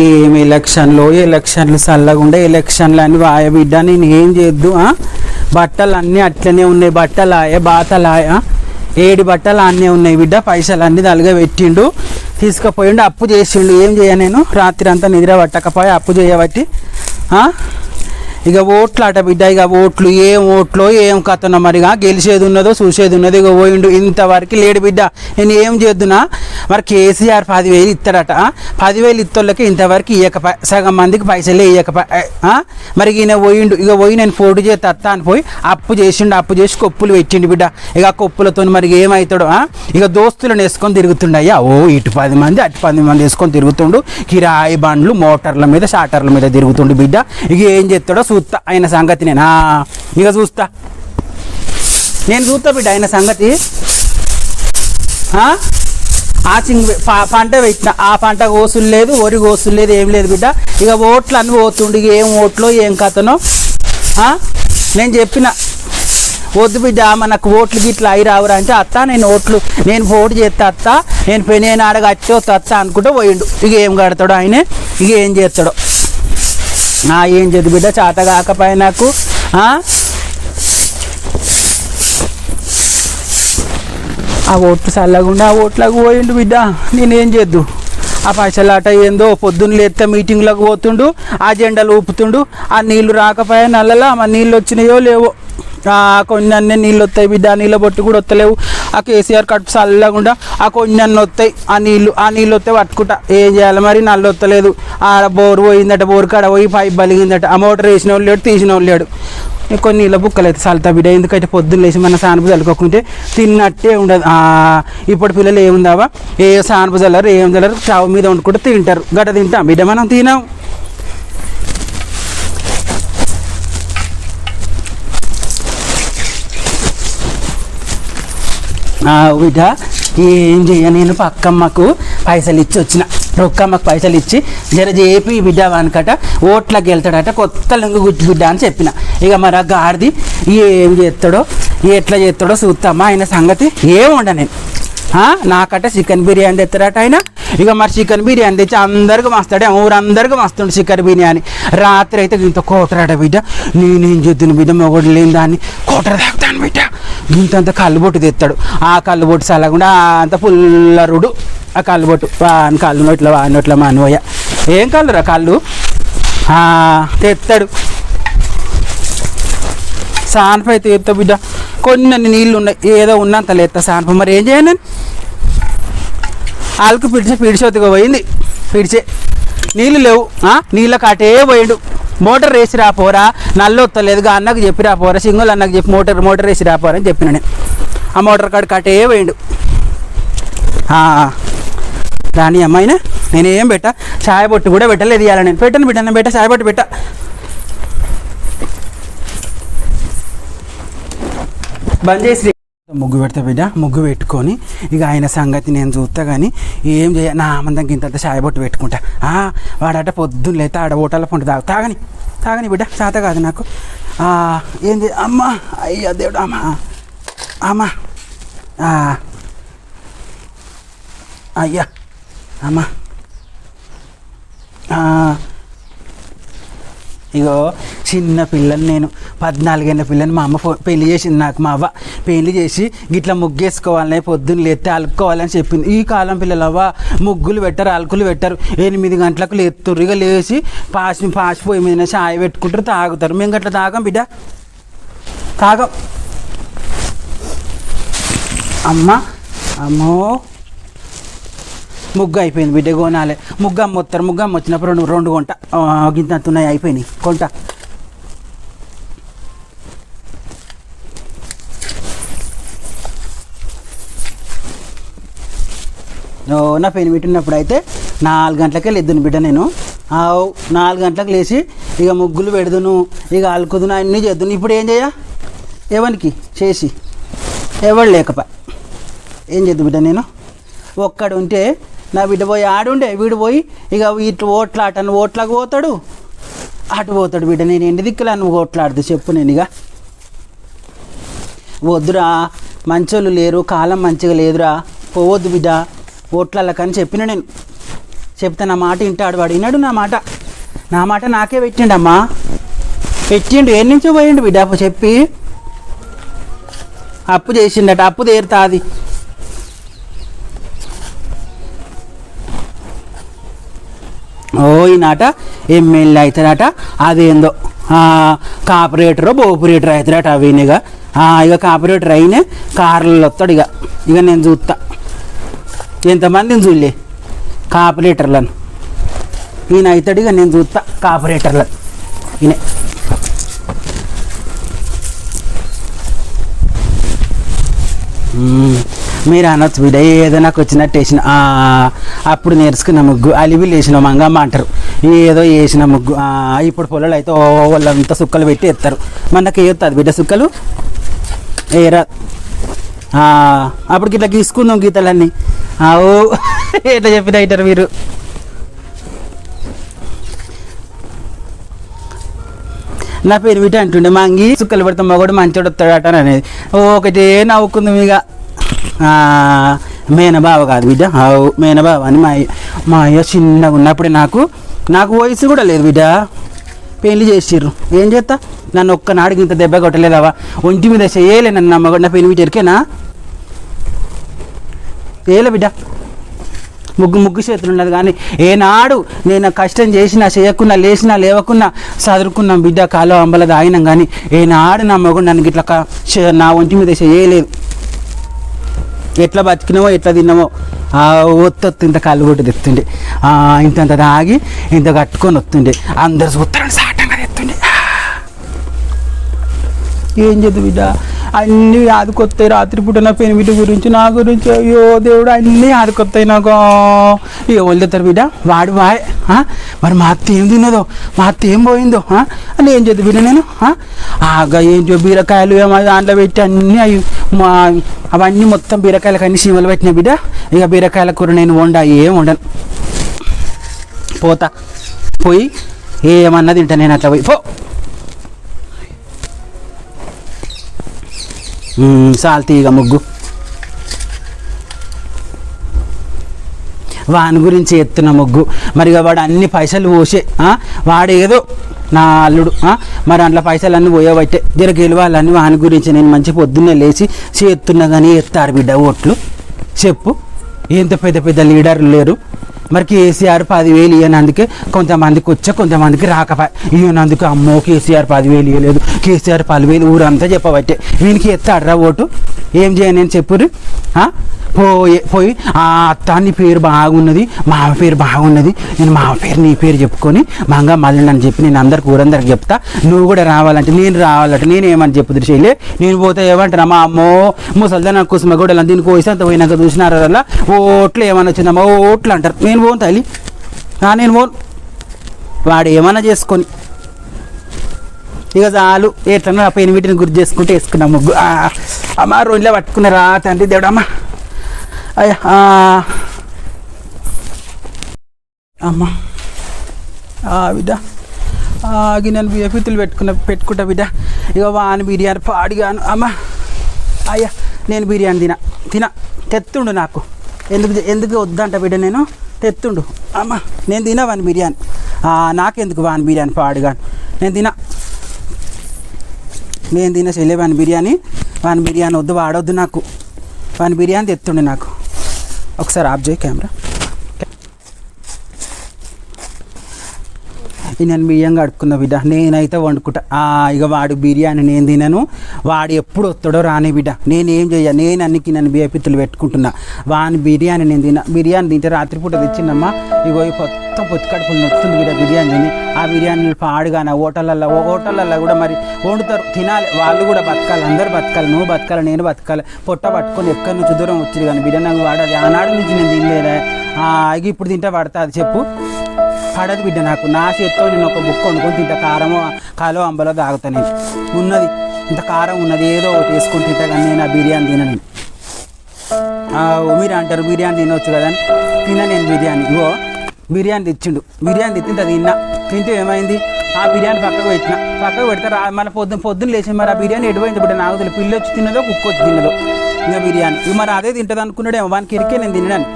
ఏం ఎలక్షన్లు ఎలక్షన్లు చల్లగుండే ఎలక్షన్లు అని వాయ బిడ్డ నేను ఏం చేద్దు బట్టలు అన్నీ అట్లనే ఉన్నాయి బట్టలు ఆయ బాతలు ఆయ ఏడు బట్టలు అన్నీ ఉన్నాయి బిడ్డ పైసలు అన్నీ తలగా పెట్టిండు తీసుకుపోయిండు అప్పు చేసిండు ఏం చేయ నేను? రాత్రి అంతా నిద్ర పట్టకపోయి అప్పు చేయబట్టి ఇక ఓట్లు అట బిడ్డ ఇక ఓట్లు ఏం ఓట్లో ఏం కథనో మరిగా గెలిచేది ఉన్నదో చూసేది ఉన్నదో ఇక పోయిండు. ఇంతవరకు లేడు బిడ్డ. నేను ఏం చేద్దునా? మరి కేసీఆర్ పదివేలు ఇస్తాడట పదివేలు ఇత్తోళ్ళకి ఇంతవరకు ఇయ్యక సగం మందికి పైసలే ఇయ్యక మరి ఈయన పోయిండు. ఇక పోయి నేను పోటీ చేసి తత్తా అని పోయి అప్పు చేసిండు. అప్పు చేసి కొప్పులు పెట్టిండు బిడ్డ. ఇక కొప్పులతో మరి ఏమవుతాడు ఆ? ఇక దోస్తులను వేసుకొని తిరుగుతుండయ్యా ఓ ఇటు పది మంది అటు పది మంది వేసుకొని తిరుగుతుండు. కిరాయి బండ్లు మోటార్ల మీద షాటర్ల మీద తిరుగుతుండు బిడ్డ. ఇక ఏం చేస్తాడో చూస్తా ఆయన సంగతి నేనా? ఇక చూస్తా. నేను చూస్తా బిడ్డ ఆయన సంగతి. ఆ? చింగ్ పంట పెట్టిన ఆ పంట కోసులు లేదు వరి కోసులు లేదు ఏం లేదు బిడ్డ. ఇక ఓట్లు అన్ని పోతుండు ఇక ఏం ఓట్లో ఏం కథనో. నేను చెప్పిన. వద్దు బిడ్డ మనకు ఓట్లు గిట్లా అయి రావురా అంటే అత్త నేను ఓట్లు నేను పోటీ చేస్తా అత్త నేను పె- నేను ఆడ కట్టి అత్త అనుకుంటూ పోయిండు. ఇక ఏం కడతాడు ఆయనే ఇక ఏం చేస్తాడో. ఏం చేదు బిడ్డ? చేత కాకపోయా నాకు ఆ? ఓట్లు చల్లకుండా ఆ ఓట్లకు పోయిండు బిడ్డ. నేనేం చేద్దు? ఆ పైసలాట ఏందో పొద్దున్న లేస్తే మీటింగ్లకు పోతుండు ఆ జెండాలు ఊపుతుండు ఆ నీళ్ళు రాకపోయా నల్లలా మా నీళ్ళు వచ్చినాయో లేవో. కొన్ని అన్నీ నీళ్ళు వస్తాయి బిడ్డ నీళ్ళ బొట్టు కూడా వస్తలేవు ఆ కేసీఆర్ కట్ చల్లకుండా ఆ కొన్ని అన్నీ వస్తాయి ఆ నీళ్ళు ఆ నీళ్ళు వస్తే పట్టుకుంటా. ఏం చేయాలి మరి? నల్లు వస్తలేదు ఆడ బోరు పోయిందట బోరు కాడ పోయి పైప్ బలిగిందట ఆ మోటార్ వేసిన వాళ్ళు లేడు తీసిన వాళ్ళు లేడు కొన్ని నీళ్ళ బుక్కలు అయితే చల్తా బిడ్డ. ఎందుకంటే పొద్దున్న లేచి మన సానుపు చల్లుకోకుంటే తిన్నట్టే ఉండదు. ఇప్పుడు పిల్లలు ఏముందావా? ఏ సానుపు చల్లరు ఏం చల్లరు? చావు మీద వండుకుంటే తింటారు. గడ్డ తింటాం. బిడ్డ మనం తినాం బిడ్డ ఏం చెయ్య? నేను పక్కమ్మకు పైసలు ఇచ్చి వచ్చిన. రొక్కమ్మకు పైసలు ఇచ్చి జర చేపి బిడ్డ వానికట ఓట్లకి వెళ్తాడట కొత్త లింగు గుడ్డి బిడ్డ అని చెప్పిన. ఇక మరి ఆ గాడిది ఏం చేస్తాడో ఎట్లా చేస్తాడో చూస్తామా ఆయన సంగతి. ఏం నేను. నాకట చికెన్ బిర్యానీ తెస్తాడట ఆయన. ఇక మరి చికెన్ బిర్యానీ తెచ్చి అందరికి మస్తాడే ఊరందరికి మస్తుండు చికెన్ బిర్యానీ. రాత్రి అయితే ఇంత కోటరాట బిడ్డ. నేనేం చేద్దును బిడ్డ మొగడు లేని దాన్ని. కోటర తాగుతాను బిడ్డ. ఇంతంత కళ్ళుబొట్టు తెస్తాడు. ఆ కళ్ళుబొట్టు చల్లకుండా అంత పుల్లరుడు ఆ కళ్ళుబొట్టు వాని కళ్ళు నోట్ల వాని నోట్ల మానవయ్య ఏం కళ్ళురా కళ్ళు? ఆ, తెస్తాడు సాన్ప అయితే ఎత్తా బిడ్డ. కొన్ని నీళ్ళు ఉన్నాయి. ఏదో ఉన్నంత లేస్తా సాన్ప. మరి ఏం చేయను నేను? ఆళ్ళకు పిడిచే పిడిచోతిగా పోయింది. పిడిచే. నీళ్ళు లేవు. నీళ్ళ నీళ్ళకి అటే పోయిండు. మోటార్ వేసి రాపోరా నల్లు వస్తలేదుగా అన్నకు చెప్పి రాపోరా సింగుల్ అన్నకు చెప్పి మోటార్ మోటార్ వేసి రాపోరా అని చెప్పిన నేను. ఆ మోటార్ కార్డు కట్టే పోయిండు. రాని అమ్మాయినా నేనేం పెట్టా? చాయ్ బొట్టు కూడా పెట్టలేదు ఇవ్వాలి నేను. పెట్టను పెట్టాను పెట్టా చాయ్ బొట్టు పెట్టా. బంద్ చేసి ముగ్గు పెడతా బిడ్డ ముగ్గు పెట్టుకొని ఇక ఆయన సంగతి నేను చూస్తా కానీ ఏం చేయ నా ఆమందంకి ఇంత చాయ్ బొట్టు పెట్టుకుంటా. వాడట పొద్దున్న లేతే ఆడ ఓటల పంట తాగు. తాగని తాగని బిడ్డ చేత కాదు నాకు. ఏం చేయ అమ్మా అయ్యా దేవుడు అమ్మా. అమ్మా. అయ్యా. అమ్మా. ఇగో చిన్న పిల్లని నేను పద్నాలుగైన పిల్లని మా అమ్మ పెళ్ళి చేసింది నాకు మా అవ్వ. పెళ్ళి చేసి గిట్లా ముగ్గేసుకోవాలని పొద్దున్న లేస్తే అలుక్కోవాలని చెప్పింది. ఈ కాలం పిల్లలు అవ్వ ముగ్గులు పెట్టరు అలుకులు పెట్టరు. ఎనిమిది గంటలకు లేస్తుర్రు ఇక లేచి పాసి పాసిపోయి మీద చాయ్ పెట్టుకుంటారు తాగుతారు. మేము గట్లా తాగం బిడ్డ. తాగం. అమ్మ అమ్మో. ముగ్గు అయిపోయింది బిడ్డ కొనాలి ముగ్గు అమ్మొత్తారు ముగ్గమ్మ వచ్చినప్పుడు రెండు రెండు కొంట. గింత ఉన్నాయి అయిపోయినాయి. కొంట. ఓ, నా పెయిన్ పెట్టినప్పుడు అయితే నాలుగు గంటలకే లేద్దును బిడ్డ నేను. నాలుగు గంటలకు లేచి ఇక ముగ్గులు పెడదును ఇక అలుకుదును అన్నీ చేద్దును. ఇప్పుడు ఏం చేయ? ఎవరికి చేసి. ఎవడు లేకపా. ఏం చేద్దు బిడ్డ నేను? ఒక్కడు ఉంటే నా బిడ్డ పోయి ఆడుండే వీడు పోయి ఇక ఇటు ఓట్లాటను ఓట్లకు పోతాడు. అటు పోతాడు బిడ్డ నేను ఎన్ని దిక్కులా నువ్వు ఓట్లాడదు చెప్పు నేను ఇక. వద్దురా మంచోళ్ళు లేరు కాలం మంచిగా లేదురా పోవద్దు బిడ్డ ఓట్లకని చెప్పిన నేను. చెప్తే నా మాట వింటాడు వాడు విన్నాడు నా మాట. నా మాట నాకే పెట్టిండమ్మా. పెట్టిండు ఏ నుంచో పోయిండు బిడ్డ అప్పు చెప్పి. అప్పు చేసిండట అప్పు తీరుతా అది ఈనాట ఎమ్మెల్యే అవుతాడట అదేందో కాపరేటరో బోపరేటర్ అవుతాడట అవినిగా ఇక కాపరేటర్ అయినే కార్లలో వస్తాడు ఇక ఇక నేను చూస్తా ఎంతమందిని చూడలే? కాపరేటర్లను. ఈయన అవుతాడు ఇక నేను చూస్తా కాపరేటర్లను. ఈయన. Mm. మీరు అనొచ్చు బిడ్డ ఏదో నాకు వచ్చినట్టు వేసిన అప్పుడు నేర్చుకున్న ముగ్గు అలివిలు వేసిన మంగమ్మ అంటారు. ఏదో వేసిన ముగ్గు ఇప్పుడు పొలాలు అయితే వాళ్ళంతా సుక్కలు పెట్టి ఎత్తారు. మనకి వేస్తుంది బిడ్డ సుక్కలు? ఏరా అప్పుడు ఇట్లా గీసుకుందాం గీతలన్నీ. ఆ, ఓ ఎట్లా చెప్పిన అయిటారు మీరు. నా పేరు విట అంటుండే మంగి సుక్కలు పెడతాం మగోడు మంచోడు వస్తాడట అనేది. ఒకటే నవ్వుకుందాం ఇక. మేనబావ కాదు బిడ్డ. మేనబావ అని మా మా అయ్య చిన్నగా ఉన్నప్పుడే నాకు నాకు వయసు కూడా లేదు బిడ్డ. పెళ్ళి చేసిర్రు. ఏం చేస్తా నన్ను ఒక్కనాడికి ఇంత దెబ్బ కొట్టలేదావా ఒంటి మీద చేయలే నన్ను నమ్మగొండ పెళ్ళి వీటి ఎరికేనా ఏలే బిడ్డ. ముగ్గు ముగ్గు చేతులు ఉన్నది కానీ ఏనాడు నేను కష్టం చేసినా చేయకున్నా లేచినా లేవకున్నా చదువుకున్నాం బిడ్డ. కాలో అంబల దాగినాం కానీ ఏనాడు నా మగుడు నన్ను ఇట్లా నా ఒంటి మీద చేయలేదు. ఎట్లా బతికినామో ఎట్లా తిన్నామో ఆ ఒత్తొత్తు ఇంత కళ్ళు కొట్టి తెస్తుండే ఆ, ఇంత ఇంత తాగి ఇంత కట్టుకొని వస్తుండే. అందరు చూస్తారని సాటంగా తెస్తుండే ఏం చేద్దు బిడ్డ? అన్నీ ఆదుకొస్తాయి రాత్రిపూట నా పెనిమిటి గురించి నా గురించి అయ్యో దేవుడు అన్నీ ఆదుకొస్తాయి నాకు. ఇక వదిలేతారు బిడ్డ? వాడు వాయ్ మరి మా అత్త ఏం తిన్నదో? మా అత్త ఏం పోయిందో? అని ఏం చేద్దు బిడ్డ నేను? ఆగా ఏం చూ బీరకాయలు ఏమో దాంట్లో పెట్టి అన్నీ అవి మా అవన్నీ మొత్తం బీరకాయలకు అన్ని సీమలు పెట్టిన బిడ్డ? ఇక బీరకాయల కూర నేను వండ ఏం వండను. పోతా. పోయి ఏమన్నా తింటా నేను అట్లా పోయి. పో. సాల్తీగా ముగ్గు. వాని గురించి ఎత్తున ముగ్గు. మరి వాడు అన్ని పైసలు పోసే వాడేదో వాడు ఏదో నా అల్లుడు మరి అందులో పైసలు అన్నీ పోయేవట్టే జర గెలవాలని వాని గురించి నేను మంచి పొద్దున్నే లేచి చేస్తున్నా కానీ ఎత్తారు బిడ్డ ఓట్లు. చెప్పు. ఎంత పెద్ద పెద్ద లీడర్లు లేరు. మరి కేసీఆర్ పదివేలు ఇవ్వనందుకే కొంతమందికి వచ్చా కొంతమందికి రాకపోయా ఇవ్వనందుకు అమ్మో కేసీఆర్ పదివేలు ఇవ్వలేదు కేసీఆర్ పదివేలు ఊరంతా చెప్పబట్టే. వీనికి ఎత్తాడరా ఓటు? ఏం చేయను చెప్పురు పోయి పోయి ఆ అత్త నీ పేరు బాగున్నది మామ పేరు బాగున్నది నేను మామ పేరు నీ పేరు చెప్పుకొని మంగా మళ్ళీ నన్ను చెప్పి నేను అందరికి ఊరందరికి చెప్తా. నువ్వు కూడా రావాలంటే నేను రావాలంటే నేను ఏమని చెప్పు దృశ్యలే నేను పోతే ఏమంటారా? మా అమ్మో ముసల్దా కుసుమ కూడా దీనికి పోయిస్తే పోయినాక చూసినారు అలా? ఓట్లు ఏమన్నా వచ్చిందమ్మా ఓట్లు అంటారు. నేను పోను తల్లి. నేను పోను. వాడు ఏమన్నా చేసుకొని ఇక చాలు. ఎట్లన్నా ఆ పెయిన్ వీటిని గుర్తు చేసుకుంటే వేసుకున్నాము అమ్మ రోజులో పట్టుకున్నారా తండ్రి దేవుడమ్మా అయ్యా అమ్మ. బిడ్డ. ఆగి నేను బియ్యపిత్తులు పెట్టుకున్న పెట్టుకుంటా బిడ్డ. ఇక వాని బిర్యానీ పాడిగాను. అమ్మా. అయ్యా నేను బిర్యానీ తిన. తిన. తెత్తుండు నాకు. ఎందుకు ఎందుకు వద్దంట బిడ్డ నేను? తెత్తుండు. అమ్మా నేను తిన వాని బిర్యానీ. నాకెందుకు వాని బిర్యానీ పాడుగాను? నేను తిన. నేను తిన చెల్లె వాని బిర్యానీ. వాని బిర్యానీ వద్దు వాడొద్దు నాకు. వాని బిర్యానీ తెత్తుండు నాకు. ఒకసారి ఆఫ్ చేయి కెమెరా ఈ నేను బియ్యం కడుక్కున్న బిడ్డ. నేనైతే వండుకుంటా. ఇక వాడు బిర్యానీ నేను తినను. వాడు ఎప్పుడు వస్తాడో రాని బిడ్డ. నేనేం చెయ్య? నేను అన్నికి నన్ను బియ్యపిత్తులు పెట్టుకుంటున్నా. వాని బిర్యానీ నేను తిన. బిర్యానీ తింటే రాత్రిపూట తెచ్చిందమ్మా. ఇగో ఈ మొత్తం పొత్తికడుపులు నొస్తుంది బిడ్డ బిర్యానీ తిని. ఆ బిర్యానీలు పాడుగానే హోటళ్ళల్లో హోటళ్ళల్లో కూడా మరి వండుతారు. తినాలి. వాళ్ళు కూడా బతకాలి. అందరు బతకాలి. నువ్వు బతకాలి నేను బతకాలి. పొట్ట పట్టుకొని ఎక్కడి నుంచి దూరం వచ్చింది కానీ బిడ్డ నాకు వాడాలి ఆనాడు నుంచి నేను తినలేదా. ఇప్పుడు తింటే పడతా అది చెప్పు. పడదు బిడ్డ నాకు. నా చేత్తో నేను ఒక బుక్ వండుకొని తింటా. కారమో కాలో అంబలో తాగుతా నేను. ఉన్నది. ఇంత కారం ఉన్నది. ఏదో ఒకటి వేసుకొని తింటా కానీ నేను ఆ బిర్యానీ తినను. ఆ, మీరు అంటారు బిర్యానీ తినవచ్చు కదా అని. తిన నేను బిర్యానీ. ఇగో బిర్యానీ తెచ్చిండు. బిర్యానీ తెచ్చింది అది తిన్నా. తింటే ఏమైంది? ఆ బిర్యానీ పక్కకు పెట్టిన. పక్కకు పెడితే రా మన పొద్దున్న పొద్దున్న లేచి మరి ఆ బిర్యానీ ఎడిపోయింది బిడ్డ? నాకు తెలియదు. పిల్లి వచ్చి తిన్నదో కుక్క వచ్చి తిన్నదో. ఇంకా బిర్యానీ. ఇవి మరి అదే తింటుంది అనుకున్నాడేమో వానికి ఇరికే నేను తినడానికి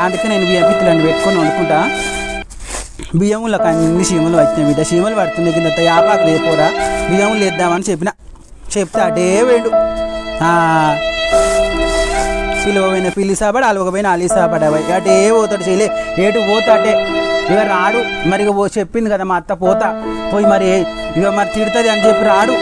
అందుకే నేను బియ్యం పిత్తులన్నీ పెట్టుకొని వండుకుంటా. బియ్యములకు అన్ని సీమలు వచ్చినాయి బిడ్డ సీమలు పడుతున్నాయి కింద యాపాకు లేపోరా బియ్యములు వేద్దామని చెప్పిన. చెప్తే అటే వేడు. పిలువైన పిల్లి సాపడు అలవకపోయిన అలీ సాపడు అవి అటే పోతాడు చేయలే ఏటు పోతాటే ఇక రాడు. మరి ఇక చెప్పింది కదా మా అత్త పోతా. పోయి మరి ఇక మరి తిడుతుంది అని చెప్పి రాడు.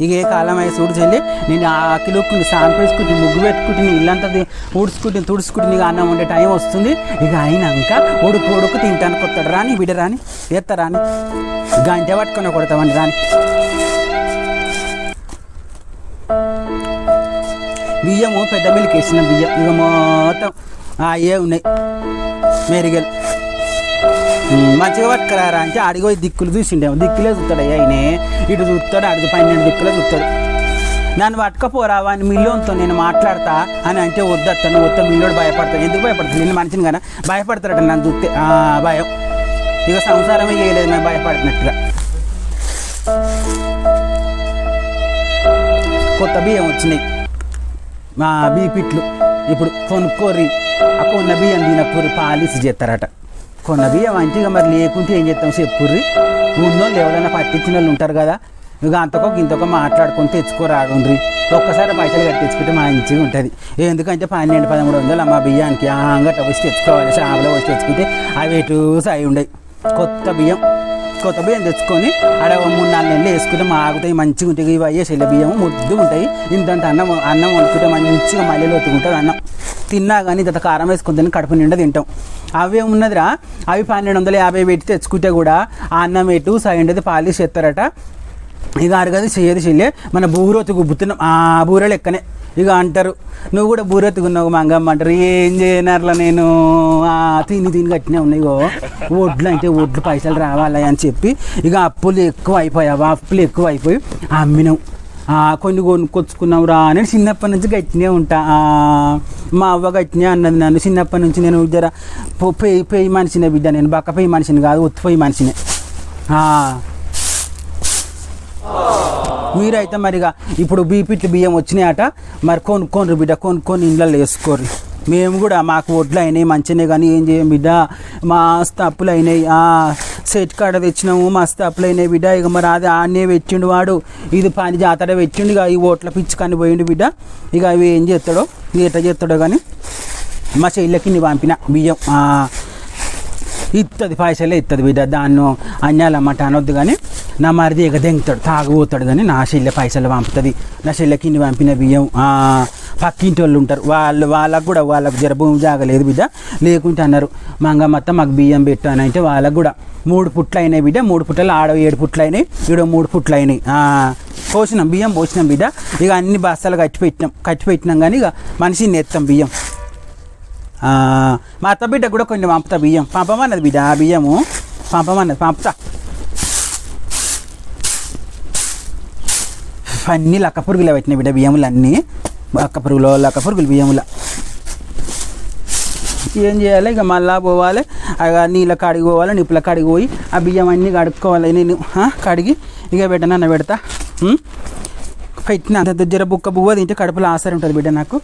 ఇక ఏ కాలం అయ్యి చూడు చెల్లి నేను ఆకిలుక్కుని సాంపేసుకుంటే ముగ్గు పెట్టుకుంటే ఇల్లంతా ది- ఊడ్చుకుంటే తుడుచుకుంటే నీకు అన్నం ఉండే టైం వస్తుంది. ఇక అయినాక ఉడుకు ఉడుకు తింటానికి వస్తాడు రాని బిడ్డ రాని ఎత్త రాని గంట పట్టుకొని రాని. బియ్యము పెద్ద మిల్లికి వేసిన బియ్యం ఇక మొత్తం అయ్యే ఉన్నాయి. మెరిగలు. మంచిగా పట్టుకురారా అంటే అడిగో దిక్కులు చూసిండే దిక్కులే చూస్తాడు అయ్యా ఇటు చూస్తాడు అడుగు పన్నెండు దిక్కులే చూస్తాడు. నన్ను పట్టుకపోరావా అని మిల్లోన్తో నేను మాట్లాడతా అని అంటే వద్దత్తాను వద్ద మిల్లోడు భయపడతాడు. ఎందుకు భయపడతాడు? నేను మనిషిని కదా. భయపడతాడట నన్ను చూస్తే. భయం. ఇక సంసారమే చేయలేదు నేను భయపడినట్టుగా. కొత్త బియ్యం వచ్చినాయి. మా బీపిట్లు ఇప్పుడు కొనుక్కోరి ఆ కొన్న బియ్యం తినకూరి పాలిసి చేస్తారట. కొన్న బియ్యం అంటే ఇక మరి లేకుంటే ఏం చేస్తాం? చెప్పుర్రి ఉన్నోళ్ళు ఎవరైనా పట్టించిన వాళ్ళు ఉంటారు కదా. ఇక అంతకో ఇంతకో మాట్లాడుకొని తెచ్చుకోరాడుండ్రి ఒక్కసారి పైసలు కట్టించుకుంటే మంచిగా ఉంటుంది. ఎందుకంటే పన్నెండు పదమూడు వందలు అమ్మ బియ్యానికి అంగట వచ్చి తెచ్చుకోవాలి. షాపులో వచ్చి తెచ్చుకుంటే అవి ఎటు సాయి ఉండవు కొత్త బియ్యం. కొత్త బియ్యం తెచ్చుకొని ఆడ మూడు నాలుగు నెలలు వేసుకుంటే మాగుతాయి మంచిగా ఉంటాయి. ఇవి అయ్యే బియ్యం ముద్దు ఉంటాయి ఇంతంత అన్నం అన్నం వండుకుంటే మంచిగా మళ్ళీ ఒత్తుకుంటుంది అన్నం. తిన్నా కానీ గత కారం వేసుకుని తిని కడుపు నిండా తింటాం. అవే ఉన్నదిరా. అవి పన్నెండు వందల యాభై పెట్టి తెచ్చుకుంటే కూడా ఆ అన్నం ఎటు సైండది పాలిష్ చేస్తారట. ఇక అరగదు చేయదు చెల్లే మన బూరోతి గుబ్బుతున్నాం. ఆ బూర లెక్కనే. ఇక అంటారు నువ్వు కూడా బూరెత్తుకున్నావు మంగమ్మ అంటారు. ఏం చేయనర్లా నేను? తిని తిని కట్టినా ఉన్నాయిగో ఒడ్లు వడ్లు అంటే వడ్లు పైసలు రావాలి అని చెప్పి ఇక అప్పులు ఎక్కువ అయిపోయావు అప్పులు ఎక్కువ అయిపోయి అమ్మినావు కొన్ని కొనుక్కొచ్చుకున్నాం రా అని చిన్నప్పటి నుంచి గట్టినే ఉంటా. మా అవ్వ గట్టినే అన్నది నన్ను. చిన్నప్పటి నుంచి నేను జర పోయి పోయి మనిషినే బిడ్డ నేను. బక్క పోయి మనిషిని కాదు ఒత్తిపోయి మనిషినే. మీరైతే మరిగా ఇప్పుడు బీపీట్లు బియ్యం వచ్చినాయట మరి కొనుక్కోండి బిడ్డ కొనుక్కొని ఇండ్లలో వేసుకోరు మేము కూడా మాకు వడ్లు అయినాయి మంచిగానే కానీ ఏం చేయం బిడ్డ. మస్తు అప్పులు అయినాయి. సెట్ కాడ తెచ్చినాము మస్తు అప్పులు బిడ్డ ఇక మరి అది ఆడనే పెట్టిండు వాడు. ఇది పని జాతర పెట్టిండు ఇక ఈ ఓట్ల పిచ్చుకని పోయిండు బిడ్డ. ఇక అవి ఏం చేస్తాడో ఎట్లా చేస్తాడో కానీ మా చెల్లెకి పంపిన బియ్యం ఇస్తుంది పైసలే ఇస్తుంది బిడ్డ దాన్ని అన్యాలన్నమాట అనొద్దు కానీ నా మరిది ఇక దెంగుతాడు తాగుపోతాడు కానీ నా చెల్లె పైసలు పంపుతుంది. నా చెల్లెకి ఇన్ని పంపిన బియ్యం పక్కింటి వాళ్ళు ఉంటారు. వాళ్ళు వాళ్ళకు కూడా వాళ్ళకు జర భూమి జాగలేదు బిడ్డ. లేకుంటే అన్నారు మంగమ్మత్త మాకు బియ్యం పెట్టానంటే వాళ్ళకు కూడా. మూడు పుట్లు అయినాయి బిడ్డ మూడు పుట్టలు ఆడ ఏడు పుట్లు అయినాయి ఈడ మూడు పుట్లు అయినాయి పోసినాం బియ్యం పోసినాం బిడ్డ. ఇక అన్ని బస్తాలు కట్టి పెట్టినాం కట్టి పెట్టినాం కానీ ఇక మనిషిని ఎత్తాం బియ్యం. మా అత్త బిడ్డ కూడా కొన్ని పంపుతా బియ్యం. పంపమన్నది బిడ్డ? ఆ బియ్యము? పంపమన్నది పంపుతా. అన్నీ లక్క పురుగులు పెట్టినాయి బిడ్డ బియ్యములు అన్నీ లక్క పురుగులు లక్క పురుగులు బియ్యముల. ఏం చేయాలి? ఇక మళ్ళా పోవాలి. అలా నీళ్ళ కాడికి పోవాలి నిప్పుల కాడికి పోయి ఆ బియ్యం అన్నీ కడుక్కోవాలి. నేను కడిగి ఇక పెట్టనన్న పెడతా. పెట్టిన అంత జర బుక్క బువ్వ తింటే కడుపులో ఆసరి ఉంటుంది బిడ్డ నాకు.